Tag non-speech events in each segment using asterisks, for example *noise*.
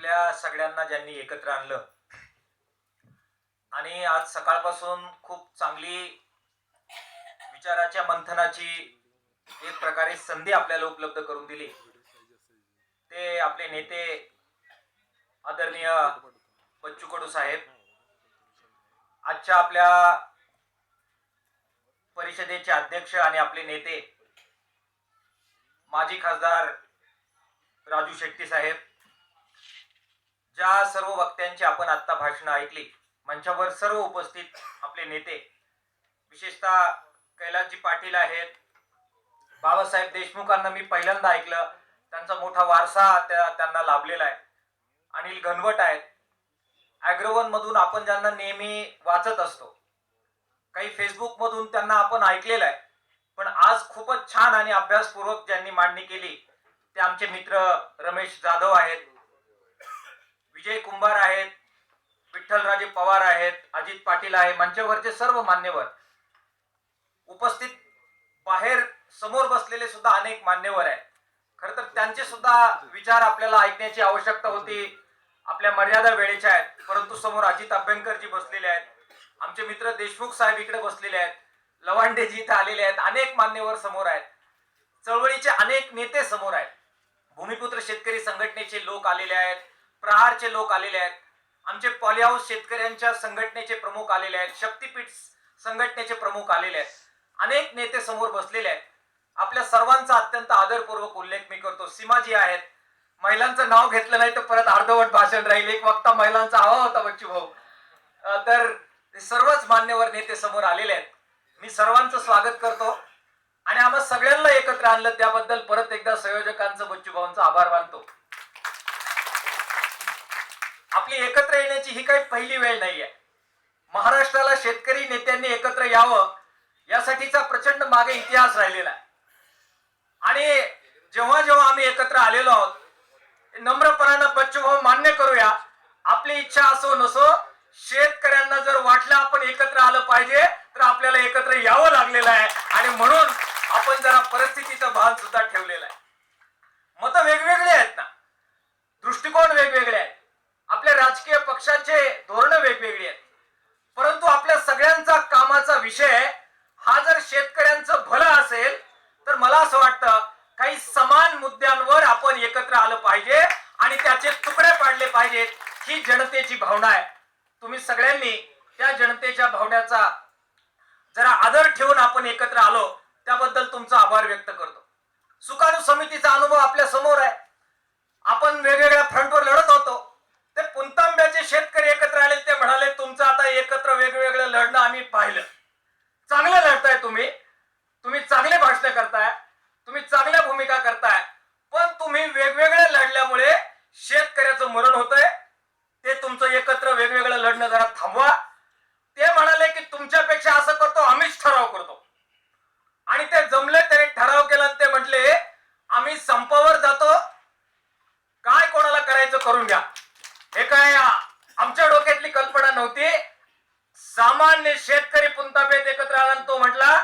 आपल्या सगळ्यांना ज्यांनी एकत्र आणलं. आणि आज सकाळपासून खूप चांगली विचाराच्या मंथनाची एक प्रकारे संधी आपल्याला उपलब्ध करून दिली. ते आपले नेते आदरणीय बच्चू कडू साहेब आजच्या आपल्या परिषदेचे अध्यक्ष आणि आपले नेते माजी खासदार राजू शेट्टी साहेब ज्या सर्व वक्त्यांची आपण आता भाषणं ऐकली मंचावर सर्व उपस्थित आपले नेते विशेषतः कैलासजी पाटील आहेत बाबासाहेब देशमुखांना मी पहिल्यांदा ऐकलं त्यांचा मोठा वारसा त्या त्यांना लाभलेला आहे. अनिल घनवट आहेत. ॲग्रोवनमधून आपण ज्यांना नेहमी वाचत असतो काही फेसबुक मधून त्यांना आपण ऐकलेलं आहे. पण आज खूपच छान आणि अभ्यासपूर्वक ज्यांनी मांडणी केली ते आमचे मित्र रमेश जाधव आहेत. विजय कुंभार आहेत विठ्ठलराजे पवार आहेत अजित पाटील आहे मंचावरचे सर्व मान्यवर. उपस्थित बाहेर समोर बसलेले सुद्धा अनेक मान्यवर आहेत. खर तर त्यांचे सुद्धा विचार आपल्याला ऐकण्याची आवश्यकता होती. आपल्या मर्यादा वेळेच्या आहेत. परंतु समोर अजित अभ्यंकरजी बसलेले आहेत. आमचे मित्र देशमुख साहेब इकडे बसलेले आहेत. लवांडेजी इथं आलेले आहेत. अनेक मान्यवर समोर आहेत. चळवळीचे अनेक नेते समोर आहेत. भूमिपुत्र शेतकरी संघटनेचे लोक आलेले आहेत. प्रहारचे लोक आलेले आहेत. आमचे पॉलीहाऊस शेतकऱ्यांच्या संघटनेचे प्रमुख आलेले आहेत. शक्तीपीठ संघटनेचे प्रमुख आलेले आहेत. अनेक नेते समोर बसलेले आहेत. आपल्या सर्वांचा अत्यंत आदरपूर्वक उल्लेख मी करतो. सीमाजी आहेत. महिलांचं नाव घेतलं नाही तर परत अर्धवट भाषण राहील. एक वक्ता महिलांचा हवा होता बच्चू भाऊ. तर सर्वच मान्यवर नेते समोर आलेले आहेत. मी सर्वांचं स्वागत करतो. आणि आम्हा सगळ्यांना एकत्र आणलं त्याबद्दल परत एकदा संयोजकांचं बच्चू भाऊंचा आभार मानतो. आपली एकत्र येण्याची ही काही पहिली वेळ नाहीये. महाराष्ट्राला शेतकरी नेत्यांनी एकत्र यावं यासाठीचा प्रचंड मागे इतिहास राहिलेला आहे. आणि जेव्हा जेव्हा आम्ही एकत्र आलेलो आहोत नम्रपणानं बच्चूभाऊ मान्य करूया आपली इच्छा असो नसो शेतकऱ्यांना जर वाटलं आपण एकत्र आलं पाहिजे तर आपल्याला एकत्र यावं लागलेलं आहे. आणि म्हणून आपण जरा परिस्थितीचं भान सुद्धा ठेवलेलं आहे. मतं वेगवेगळी आहेत ना. दृष्टिकोन वेगवेगळे आहेत. आपल्या राजकीय पक्षांचे धोरण वेगवेगळी आहेत. परंतु आपल्या सगळ्यांचा कामाचा विषय हा जर शेतकऱ्यांचं भलं असेल तर मला असं वाटतं काही समान मुद्द्यांवर आपण एकत्र आलं पाहिजे आणि त्याचे तुकडे पाडले पाहिजेत ही जनतेची भावना आहे. तुम्ही सगळ्यांनी त्या जनतेच्या भावण्याचा जरा आदर ठेवून आपण एकत्र आलो त्याबद्दल तुमचा आभार व्यक्त करतो. सुकाणू समितीचा अनुभव आपल्यासमोर आहे. आपण वेगवेगळ्या फ्रंटवर लढत होतो. शेतकरी एकत्र आले ते म्हणाले तुमचं आता एकत्र वेगवेगळं लढणं आम्ही पाहिलं. चांगलं लढताय तुम्ही. तुम्ही चांगले भाषण करताय. तुम्ही चांगल्या भूमिका करताय. पण तुम्ही वेगवेगळ्या लढल्यामुळे शेतकऱ्याचं मरण होतंय. ते तुमचं एकत्र वेगवेगळं लढणं जरा थांबवा ते म्हणाले की तुमच्यापेक्षा असं करतो आम्हीच ठराव करतो आणि ते जमले त्याने ठराव केला आणि ते म्हटले आम्ही संपावर जातो काय कोणाला करायचं करून घ्या हे काय आ- आमच्या डोक्यातली कल्पना नव्हती सामान्य शेतकरी पुंताबेत एकत्र आला आणि तो म्हटला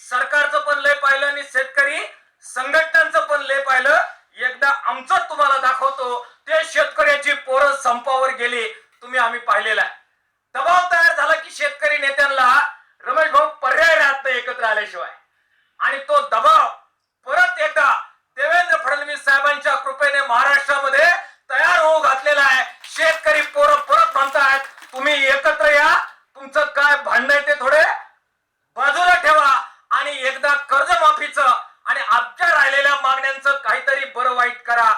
सरकारचं पण लय पाहिलं आणि शेतकरी संघटनांचं पण लय पाहिलं एकदा आमचं तुम्हाला दाखवतो ते शेतकऱ्याची पोरं संपावर गेली तुम्ही आम्ही पाहिलेला आहे दबाव तयार झाला की शेतकरी नेत्यांना रमेश भाऊ पर्याय राहत नाही एकत्र आल्याशिवाय आणि तो दबाव परत एकदा देवेंद्र फडणवीस साहेबांच्या कृपेने महाराष्ट्रामध्ये तयार होऊ घातलेला आहे शेतकरी पोरं परत म्हणतायत तुम्ही एकत्र या तुमचं काय भांडण आहे ते थोडे बाजूला ठेवा आणि एकदा कर्जमाफीचं आणि आमच्या राहिलेल्या मागण्यांचं काहीतरी बरं वाईट करा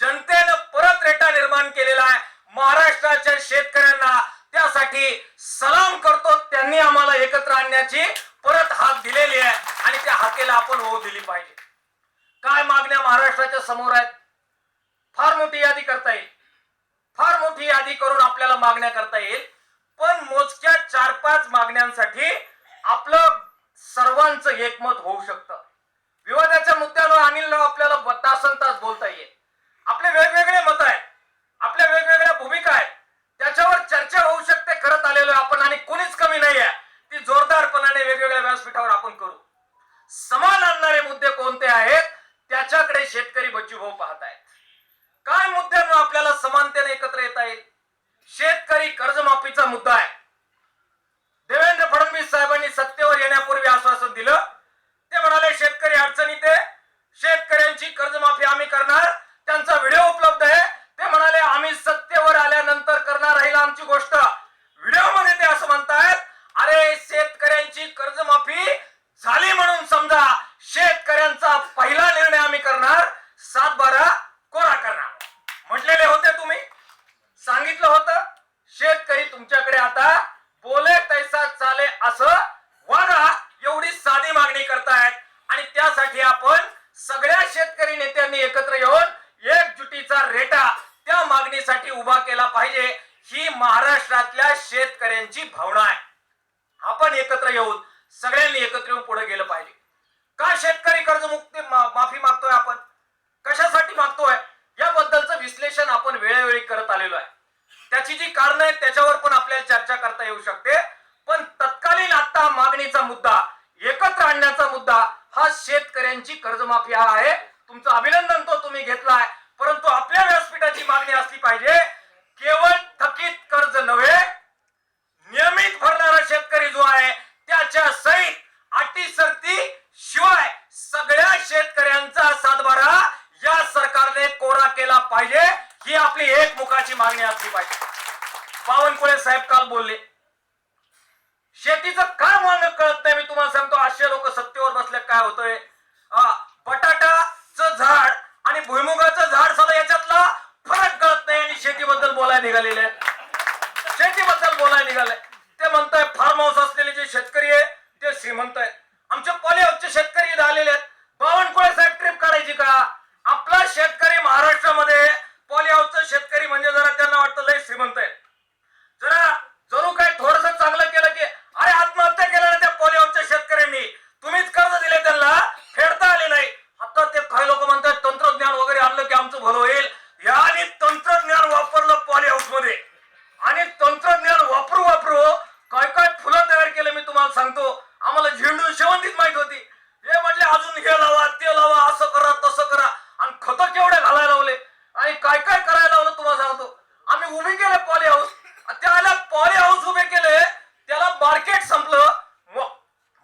जनतेनं परत रेटा निर्माण केलेला आहे महाराष्ट्राच्या शेतकऱ्यांना त्यासाठी सलाम करतो त्यांनी आम्हाला एकत्र आणण्याची परत हाक दिलेली आहे आणि त्या हाकेला आपण होऊ दिली पाहिजे काय मागण्या महाराष्ट्राच्या समोर आहेत फार मोठी यादी करता येईल फार मोठी यादी करून आपल्याला मागण्या करता येईल पण मोजक्या चार पाच मागण्यांसाठी आपलं एकमत होऊ शकतं विवादाच्या मुद्द्यावर अनिल राव आपल्याला ब- तासन तास बोलता येईल आपले वेगवेगळे मत आहेत आपल्या वेगवेगळ्या भूमिका आहेत त्याच्यावर चर्चा होऊ शकते करत आलेलो आहे आपण आणि कोणीच कमी नाही आहे ती जोरदारपणाने वेगवेगळ्या व्यासपीठावर आपण करू समान आणणारे मुद्दे कोणते आहेत त्याच्याकडे शेतकरी बच्चू भाऊ पाहत आहेत काय मुद्द्यांवर आपल्याला समान समानतेने एकत्र येता येईल शेतकरी कर्जमाफीचा मुद्दा आहे देवेंद्र फडणवीस साहेबांनी सत्तेवर येण्यापूर्वी आश्वासन दिलं ते म्हणाले शेतकरी अडचणीत आहे शेतकऱ्यांची कर्जमाफी आम्ही करणार त्यांचा व्हिडिओ उपलब्ध आहे ते म्हणाले आम्ही सत्तेवर आल्यानंतर करणार राहील आमची गोष्ट व्हिडिओमध्ये ते असं म्हणतायत अरे शेतकऱ्यांची कर्जमाफी झाली म्हणून समजा शेतकऱ्यांचा पहिला निर्णय आम्ही करणार सात बारा कोरा करणार म्हटलेले होते तुम्ही सांगितलं होतं शेतकरी तुमच्याकडे आता बोले तैसा चाले असं वागा एवढी साधी मागणी करतायत आणि त्यासाठी आपण सगळ्या शेतकरी नेत्यांनी एकत्र येऊन एकजुटीचा रेटा त्या मागणीसाठी उभा केला पाहिजे ही महाराष्ट्रातल्या शेतकऱ्यांची भावना आहे आपण एकत्र येऊन सगळ्यांनी एकत्र येऊन पुढे गेलं पाहिजे का शेतकरी कर्जमुक्ती मा- माफी मागतोय आपण कशासाठी मागतोय याबद्दलचं विश्लेषण आपण वेळोवेळी करत आलेलो आहे त्याची जी कारण आहेत त्याच्यावर पण आपल्याला चर्चा करता येऊ शकते. पण तत्कालीन आता मागणीचा मुद्दा एकत्र आणण्याचा मुद्दा हा शेतकऱ्यांची कर्जमाफी हा आहे. तुमचं अभिनंदन तो तुम्ही घेतलाय. परंतु आपल्या व्यासपीठाची मागणी असली पाहिजे. केवळ थकीत कर्ज नव्हे नियमित भरणारा शेतकरी जो आहे त्याच्या सहित अटी शर्ती शिवाय सगळ्या शेतकऱ्यांचा सातबारा या सरकारने कोरा केला पाहिजे. ही आपली एक मुखाची मागणी असली पाहिजे. बावनकुळे साहेब काल बोलले. शेतीचं काय वांग कळत नाही मी तुम्हाला सांगतो. असे लोक सत्तेवर बसल्या काय होतंय हा, बटाटाचं झाड आणि भुईमुगाचं झाड सुद्धा याच्यातला फरक कळत नाही आणि शेतीबद्दल बोलायला निघालेले आहेत. शेतीबद्दल बोलायला निघाले ते म्हणताय फार्म हाऊस असलेले जे शेतकरी आहे ते श्रीमंत आहेत आमचे पॉलिहाऊसचे शेतकरी इथं आलेले आहेत बावनकुळे साहेब ट्रिप काढायची का आपला शेतकरी महाराष्ट्रामध्ये पॉलिहाऊसचा शेतकरी म्हणजे जरा त्यांना वाटतं लय श्रीमंत आहे जरा जणू काय थोडस चांगलं केलं की अरे आत्महत्या केल्या ना त्या पॉलिहाऊसच्या शेतकऱ्यांनी तुम्हीच कर्ज दिले त्यांना फेडता आले नाही आता ते काही लोक म्हणतात तंत्रज्ञान वगैरे आणलं की आमचं भलं होईल याने तंत्रज्ञान वापरलं पॉलिहाऊसमध्ये आणि तंत्रज्ञान वापरू वापरू काय काय फुलं तयार केले मी तुम्हाला सांगतो आम्हाला झेंडू शेवंतीच माहीत होती हे म्हटले अजून हे लावा ते लावा असं करा तसं करा आणि खत केवढे घालायला लावले आणि काय काय करायला लावलं तुम्हाला सांगतो आम्ही उभे केले पॉली हाऊस त्याला पॉली हाऊस उभे केले त्याला मार्केट संपलं मो-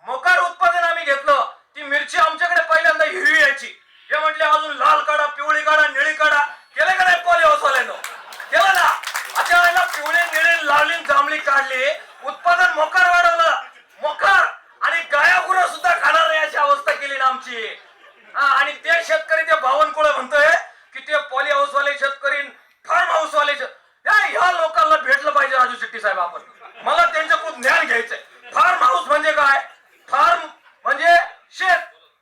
मोकार उत्पादन आम्ही घेतलं ती मिरची आमच्याकडे पहिल्यांदा हिरवी यायची हे म्हटले अजून लाल काढा पिवळी काढा निळी काढा केले का नाही पॉली हाऊस वाल्यानं केलं ना आता वेळेला पिवळे निळे लावली जांभळी काढली उत्पादन मोकार वाढवलं मोकार आणि गाया गुरं सुद्धा खाणार नाही अशी अवस्था केली ना आमची हा, आणि ते शेतकरी ते बावनकुळे म्हणतोय की ते पॉली हाऊस वाले शेतकरी फार्म हाऊस वाले या ह्या लोकांना भेटलं पाहिजे राजू शेट्टी साहेब आपण. मला खूप ज्ञान घ्यायचंय. फार्म हाऊस म्हणजे काय? फार्म म्हणजे शेत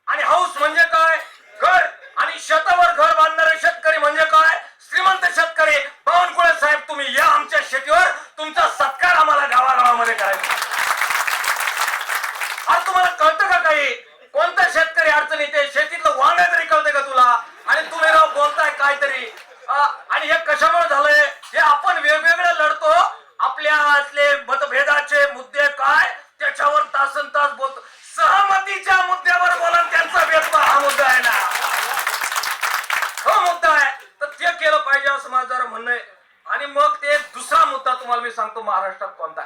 आणि हाऊस म्हणजे काय? घर आणि शेतावर घर बांधणारे शेतकरी म्हणजे काय? श्रीमंत शेतकरी. बावनकुळे साहेब तुम्ही या आमच्या शेतीवर तुमचा सत्कार आम्हाला गावागावामध्ये करायचा. आज तुम्हाला कळतं का काही? कोणता शेतकरी अडचणीत आहे? शेतीतलं वांग तरी कळतंय का तुला? आणि तुम्ही राव बोलताय काहीतरी. आणि हे कशामुळे झालंय? हे आपण वेगवेगळे लढतो. आपल्यातले मतभेदाचे मुद्दे काय? त्याच्यावर तासन तास बोलतो. सहमतीच्या मुद्द्यावर बोला त्यांचा व्यक्त हा मुद्दा आहे ना. हो मुद्दा आहे. तर ते केलं पाहिजे असं माझं जरा म्हणणं आहे. आणि मग ते दुसरा मुद्दा तुम्हाला मी सांगतो महाराष्ट्रात कोणता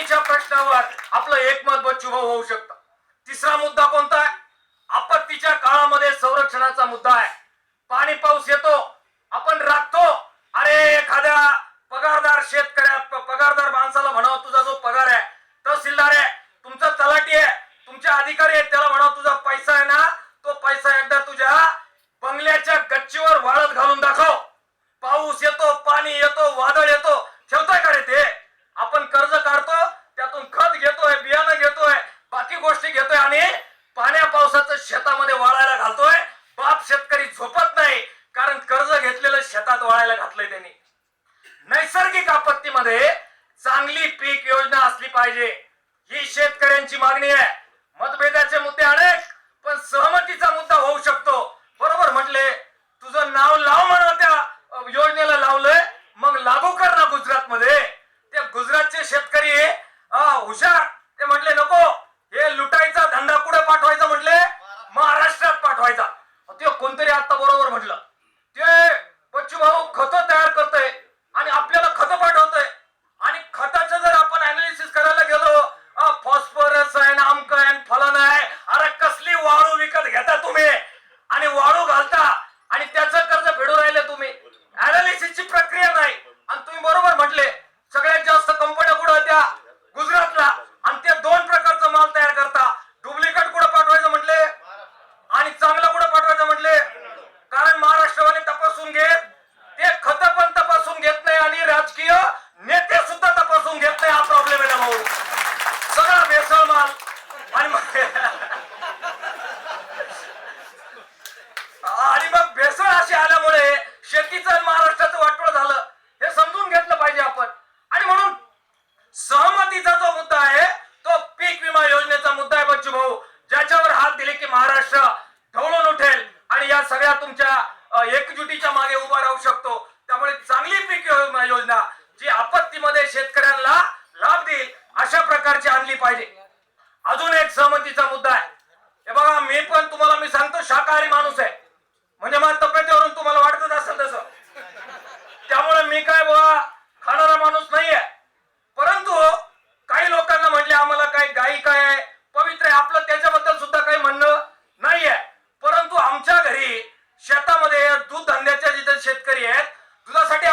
जमिनीच्या प्रश्नावर आपलं एकमत बच्चूभाऊ होऊ शकतं. तिसरा मुद्दा कोणता आहे? आपत्तीच्या काळामध्ये संरक्षणाचा मुद्दा आहे. पाणी पाऊस येतो आपण राखतो अरे एखाद्या पगारदार शेतकऱ्या पगारदार माणसाला म्हणा तुझा जो पगार आहे तहसीलदार आहे तुमचा तलाठी आहे तुमचे अधिकारी आहेत त्याला म्हणावं तुझा पैसा आहे ना तो पैसा एकदा तुझ्या बंगल्याच्या गच्चीवर वाळत घालून दाखव. पाऊस येतो पाणी येतो वादळ येतो. ठेवताय का रे ते? आपण कर्ज काढतो त्यातून खत घेतोय बियाणं घेतोय बाकी गोष्टी घेतोय आणि पाण्या पावसाचं शेतामध्ये वाळायला घालतोय. बाप शेतकरी झोपत नाही कारण कर्ज घेतलेलं शेतात वाळायला घातलंय त्यांनी. नैसर्गिक आपत्तीमध्ये चांगली पीक योजना असली पाहिजे. ही शेतकऱ्यांची मागणी आहे. मतभेदाचे मुद्दे अनेक पण सहमतीचा मुद्दा होऊ शकतो. बरोबर म्हटले तुझं नाव लाव म्हणून त्या योजनेला लावलंय मग लागू कर ना गुजरात मध्ये ते गुजरातचे शेतकरी हुशार. ते म्हटले नको हे लुटायचा धंदा कुठे पाठवायचा? म्हटले महाराष्ट्रात पाठवायचा. ते कोणतरी आता बरोबर म्हटलं. ते बच्चू भाऊ खत तयार करतोय आणि आपल्याला खत पाठवतय. आणि खताचं जर आपण अनालिसिस करायला गेलो फॉस्फरस आहे आमक आहे फलन आहे शेतकरी आहेत. दुधासाठी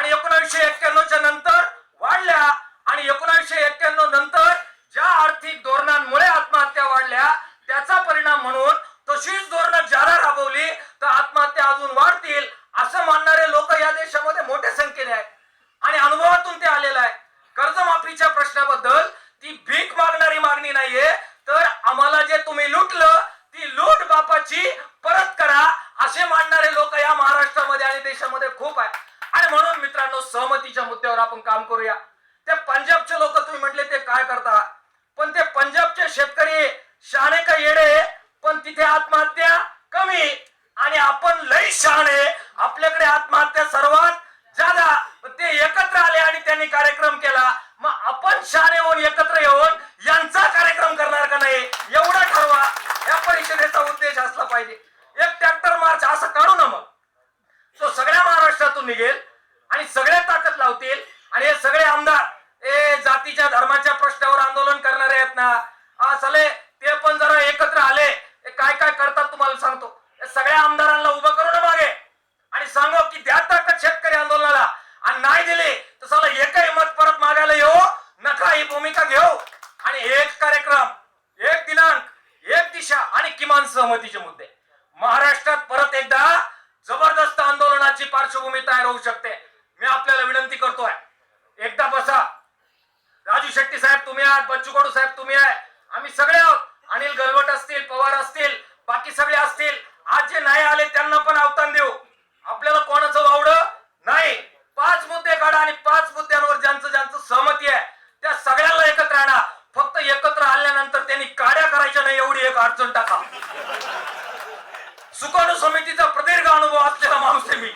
आणि एकोणीसशे एक्क्याण्णवच्या नंतर वाढल्या. आणि एकोणीसशे एक्क्याण्णव नंतर ज्या आर्थिक धोरणांमुळे आत्महत्या वाढल्या त्याचा परिणाम म्हणून तशीच धोरणं ज्याला राबवली तर आत्महत्या अजून वाढतील असं मानणारे लोक या देशामध्ये मोठ्या संख्येने आहेत आणि अनुभवातून ते आलेलं आहे कर्जमाफीच्या प्रश्नाबद्दल ती भीक मागणारी मागणी नाहीये तर आम्हाला जे तुम्ही लुटलं ती लूट बापाची परत करा असे मानणारे लोक या महाराष्ट्रामध्ये आणि देशामध्ये खूप आहे आणि म्हणून मित्रांनो सहमतीच्या मुद्द्यावर करूया. ते पंजाबचे लोक तुम्ही म्हटले ते काय करता? पण ते पंजाबचे शेतकरी शहाणे का येडे? पण तिथे आत्महत्या कमी. आणि आपण लई शहाणे. आपल्याकडे आत्महत्या सर्वात ज्यादा ते एकत्र आले आणि त्यांनी कार्यक्रम केला. मग आपण शहाणे होऊन एकत्र येऊन यांचा कार्यक्रम करणार का नाही? एवढा ठरवा. या परिषदेचा उद्देश असला पाहिजे. एक ट्रॅक्टर मार्च असं काढू ना मग. तो सगळ्या महाराष्ट्रातून निघेल आणि सगळ्या ताकद लावतील. आणि हे सगळे आमदार ए जातीच्या धर्माच्या प्रश्नावर आंदोलन करणारे आहेत ना. आ, ते पण जरा एकत्र आले. काय काय करतात तुम्हाला सांगतो. सगळ्या आमदारांना उभं करू ना मागे. आणि सांगो की द्या ताकद शेतकरी आंदोलनाला. आणि नाही दिले तर चला एकही मत परत मागायला येऊ. नका ही भूमिका घेऊ. आणि एक कार्यक्रम एक दिनांक एक दिशा आणि किमान सहमतीचे मुद्दे. महाराष्ट्रात परत एकदा जबरदस्त आंदोलनाची पार्श्वभूमी तयार होऊ शकते मी आपल्याला विनंती करतोय एकदा बसा राजू शेट्टी साहेब तुम्ही आहात बच्चू कडू साहेब तुम्ही आहे आम्ही सगळे आहोत अनिल गलवट असतील पवार असतील बाकी सगळे असतील आज जे नाही आले त्यांना पण अवतान देऊ आपल्याला कोणाचं वावड नाही पाच मुद्दे काढा आणि पाच मुद्द्यांवर ज्यांचं ज्यांचं सहमती आहे त्या सगळ्यांना एकत्र आणा फक्त एकत्र आल्यानंतर त्यांनी काड्या करायच्या नाही एवढी एक अडचण टाका सुकाणू समितीचा प्रदीर्घ अनुभव असलेला माणूस आहे मी.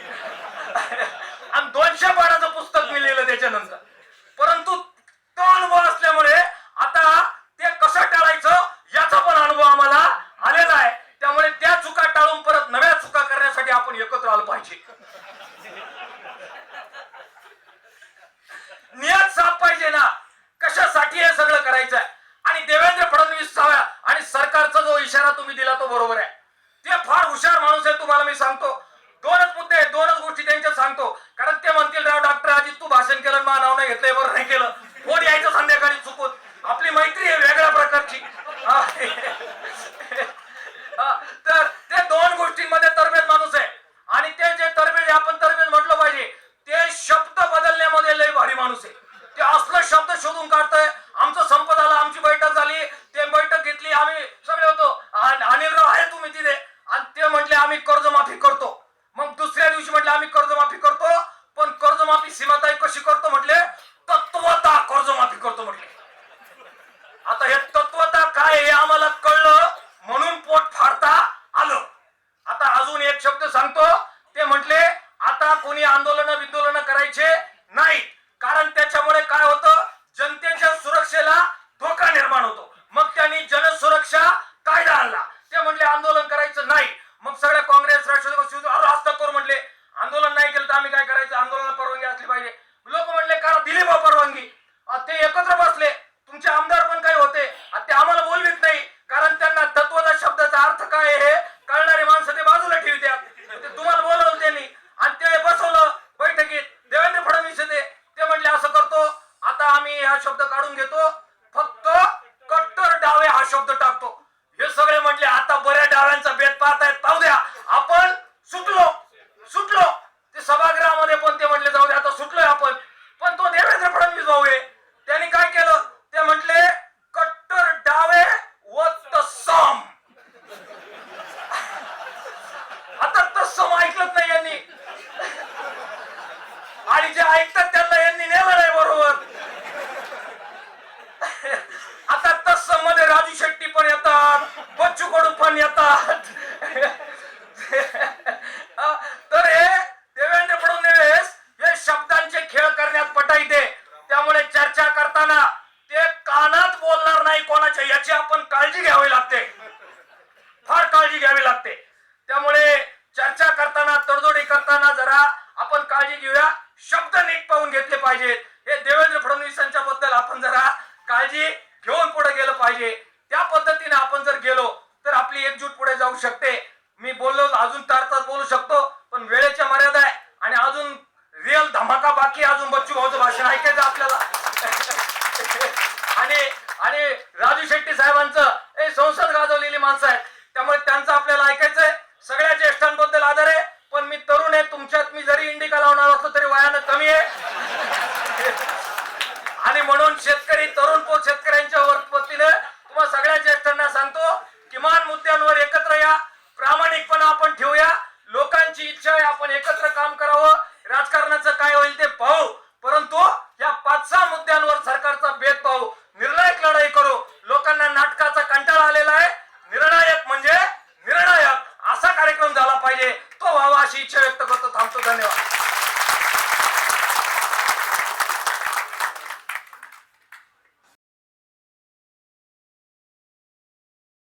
आणि दोनशे पानाचं पुस्तक मी लिहिलं त्याच्यानंतर परंतु तो अनुभव असल्यामुळे आता ते कसं टाळायचं याचा पण अनुभव आम्हाला आलेला आहे त्यामुळे त्या चुका टाळून परत नव्या चुका करण्यासाठी आपण एकत्र आलं पाहिजे नियत साफ पाहिजे ना कशासाठी हे सगळं करायचं आहे आणि देवेंद्र फडणवीस साव्या आणि सरकारचा जो इशारा तुम्ही दिला तो बरोबर आहे ते फार हुशार माणूस आहे तुम्हाला मी सांगतो दोनच मुद्दे आहेत, दोनच गोष्टी त्यांच्या सांगतो कारण ते म्हणतील राव डॉक्टर अजित तू भाषण केलं मा नाव नाही घेतलंय बरं नाही केलं कोण यायचं संध्याकाळी चुकून आपली मैत्री आहे वेगळ्या प्रकारची हा. हा, तर ते दोन गोष्टींमध्ये तरबेज माणूस आहे आणि ते जे तरबेज आपण तरबेज म्हटलं पाहिजे ते शब्द बदलण्यामध्ये लय भारी माणूस आहे ते असलं शब्द शोधून काढतोय आमचं संप झालं आमची बैठक झाली ते बैठक घेतली आम्ही सगळे होतो आणि अनिलराव आहे तुम्ही तिथे आणि ते म्हटले आम्ही कर्जमाफी करतो मग दुसऱ्या दिवशी म्हटले आम्ही कर्जमाफी करतो पण कर्जमाफी सीमाताई कशी करतो म्हटले तत्वता कर्जमाफी करतो म्हटले आता हे तत्वता काय हे आम्हाला कळलं म्हणून पोट फाडता आलं आता अजून एक शब्द सांगतो ते म्हटले आता कोणी आंदोलन करायचे नाही कारण त्याच्यामुळे काय होतं? याची आपण काळजी घ्यावी लागते. फार काळजी घ्यावी लागते. त्यामुळे चर्चा करताना तडजोडी करताना जरा आपण काळजी घेऊया. शब्द नीट पाहून घेतले पाहिजेत हे देवेंद्र फडणवीसांच्या बद्दल आपण जरा काळजी घेऊन पुढे गेलं पाहिजे. त्या पद्धतीने आपण जर गेलो तर आपली एकजूट पुढे जाऊ शकते. मी बोललो अजून तार तास बोलू शकतो पण वेळेच्या मर्यादा आहे. आणि अजून रिअल धमाका बाकी अजून बच्चू भाऊचं भाषण ऐकायचं आपल्याला. *laughs* आणि इंडिका लावणार असलो तरी वयानं कमी आहे. आणि म्हणून शेतकरी तरुण शेतकऱ्यांच्या